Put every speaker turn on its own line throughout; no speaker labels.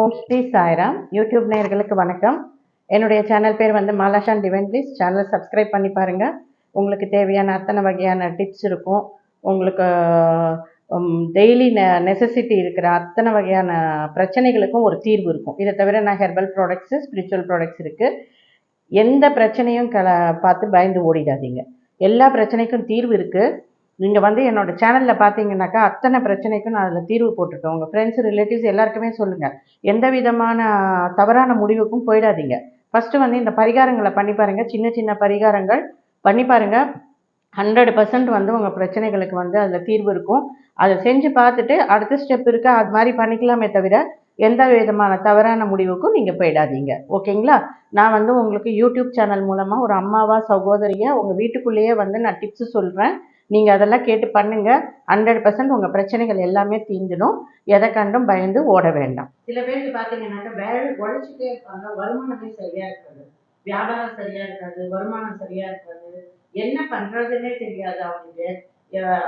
ஓம் Sri Sairam YouTube நேயர்களுக்கு வணக்கம். என்னுடைய சேனல் பேர் வந்து மாலாஷான் டிவைன் ப்ளீஸ். சேனலை சப்ஸ்கிரைப் பண்ணி பாருங்கள் உங்களுக்கு தேவையான அத்தனை வகையான டிப்ஸ் இருக்கும். உங்களுக்கு டெய்லி நெ நெசசிட்டி இருக்கிற அத்தனை வகையான பிரச்சனைகளுக்கும் ஒரு தீர்வு இருக்கும். இதை தவிர நான் ஹெர்பல் ப்ராடக்ட்ஸு ஸ்பிரிச்சுவல் ப்ராடக்ட்ஸ் இருக்குது எந்த பிரச்சனையும் கல பார்த்து பயந்து ஓடிடாதீங்க. எல்லா பிரச்சனைக்கும் தீர்வு இருக்குது நீங்கள் வந்து என்னோட சேனலில் பார்த்தீங்கன்னாக்கா அத்தனை பிரச்சனைக்கும் நான் அதில் தீர்வு போட்டிருக்கேன். உங்கள் ஃப்ரெண்ட்ஸ் ரிலேட்டிவ்ஸ் எல்லாருக்குமே சொல்லுங்கள் எந்த விதமான தவறான முடிவுக்கும் போயிடாதீங்க. ஃபஸ்ட்டு வந்து இந்த பரிகாரங்களை பண்ணி பாருங்கள் சின்ன சின்ன பரிகாரங்கள் பண்ணி பாருங்கள் ஹண்ட்ரட் பர்சன்ட் வந்து உங்கள் பிரச்சனைகளுக்கு வந்து அதில் தீர்வு இருக்கும். அதை செஞ்சு பார்த்துட்டு அடுத்த ஸ்டெப் இருக்குது அது மாதிரி பண்ணிக்கலாமே தவிர எந்த விதமான தவறான முடிவுக்கும் நீங்கள் போயிடாதீங்க. ஓகேங்களா? நான் வந்து உங்களுக்கு யூடியூப் சேனல் மூலமாக ஒரு அம்மாவா சகோதரியாக உங்கள் வீட்டுக்குள்ளேயே வந்து நான் டிப்ஸு சொல்கிறேன் நீங்கள் அதெல்லாம் கேட்டு பண்ணுங்கள் ஹண்ட்ரட் பர்சன்ட் உங்கள் பிரச்சனைகள் எல்லாமே தீந்துடும் எதை கண்டும் பயந்து ஓட வேண்டாம். சில பேருக்கு பார்த்தீங்கன்னாக்கா வேலை உழைச்சிட்டே இருப்பாங்க. வருமானமே சரியாக இருக்காது. வியாபாரம் சரியாக இருக்காது. வருமானம் சரியாக இருக்காது. என்ன பண்ணுறதுன்னே தெரியாது அவங்களுக்கு.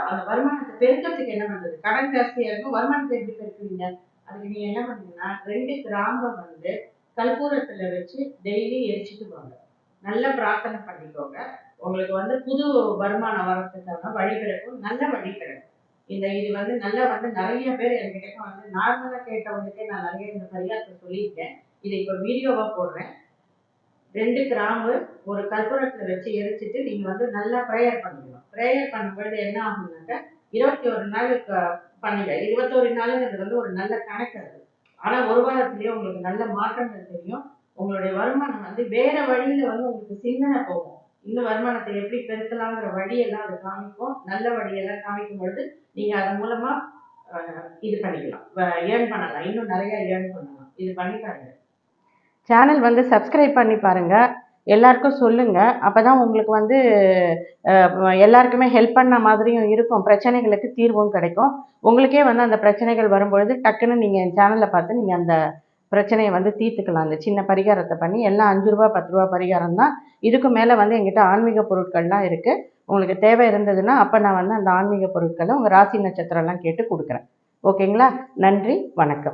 அந்த வருமானத்தை பெருக்கிறதுக்கு என்ன பண்ணுறது கடன் ஜாஸ்தியாக இருக்கும். வருமானத்தை எப்படி பெருக்குவீங்க? அதுக்கு நீங்கள் என்ன பண்ணுங்கன்னா ரெண்டு கிராம்பை வந்து கற்பூரத்தில் வச்சு டெய்லி எரிச்சிட்டு வாங்க நல்ல பிரார்த்தனை பண்ணிக்கோங்க. உங்களுக்கு வந்து புது வருமானம் வரத்துக்கான வழி கிடைக்கும். நல்ல வழி கிடைக்கும். இந்த இது வந்து நல்லா வந்து நிறைய பேர் என்கிட்ட வந்து நார்மலாக கேட்டவங்களுக்கே நான் நிறைய இந்த பரிகாரத்தை சொல்லியிருக்கேன். இதை இப்போ வீடியோவாக போடுறேன். ரெண்டு கிராம்பு ஒரு கற்பூரத்தில் வச்சு எரிச்சிட்டு நீங்கள் வந்து நல்லா ப்ரேயர் பண்ணிக்கணும். ப்ரேயர் பண்ணும்பொழுது என்ன ஆகும்னாக்க இருபத்தி ஒரு நாள் பண்ணுங்க. இருபத்தோரு நாளுங்கிறது வந்து ஒரு நல்ல கணக்கு அது. ஆனால் ஒரு வாரத்திலேயே உங்களுக்கு நல்ல மாற்றங்கள் தெரியும். உங்களுடைய வருமானம் வந்து வேற வழியில வந்து உங்களுக்கு சிந்தனை போகும். இன்னும் வருமானத்தை எப்படி பெருக்கலாங்கிற வழியெல்லாம் அது காமிக்கும். நல்ல வழியெல்லாம் காமிக்கும் பொழுது நீங்கள் அதன் மூலமா இது பண்ணிக்கலாம். ஏர்ன் பண்ணலாம். இன்னும் நிறைய ஏர்ன் பண்ணலாம். இது பண்ணி பாருங்க. சேனல் வந்து சப்ஸ்கிரைப் பண்ணி பாருங்க. எல்லாருக்கும் சொல்லுங்க. அப்பதான் உங்களுக்கு வந்து எல்லாருக்குமே ஹெல்ப் பண்ண மாதிரியும் இருக்கும். பிரச்சனைகளுக்கு தீர்வும் கிடைக்கும். உங்களுக்கே வந்து அந்த பிரச்சனைகள் வரும்பொழுது டக்குன்னு நீங்கள் என் சேனலை பார்த்து நீங்கள் அந்த பிரச்சனையை வந்து தீர்த்துக்கலாம். அந்த சின்ன பரிகாரத்தை பண்ணி எல்லாம் அஞ்சு ரூபா பத்து ரூபா பரிகாரம் தான். இதுக்கு மேலே வந்து எங்கிட்ட ஆன்மீக பொருட்கள்லாம் இருக்குது உங்களுக்கு தேவை இருந்ததுன்னா அப்போ நான் வந்து அந்த ஆன்மீக பொருட்களை உங்கள் ராசி நட்சத்திரம்லாம் கேட்டு கொடுக்குறேன். ஓகேங்களா? நன்றி வணக்கம்.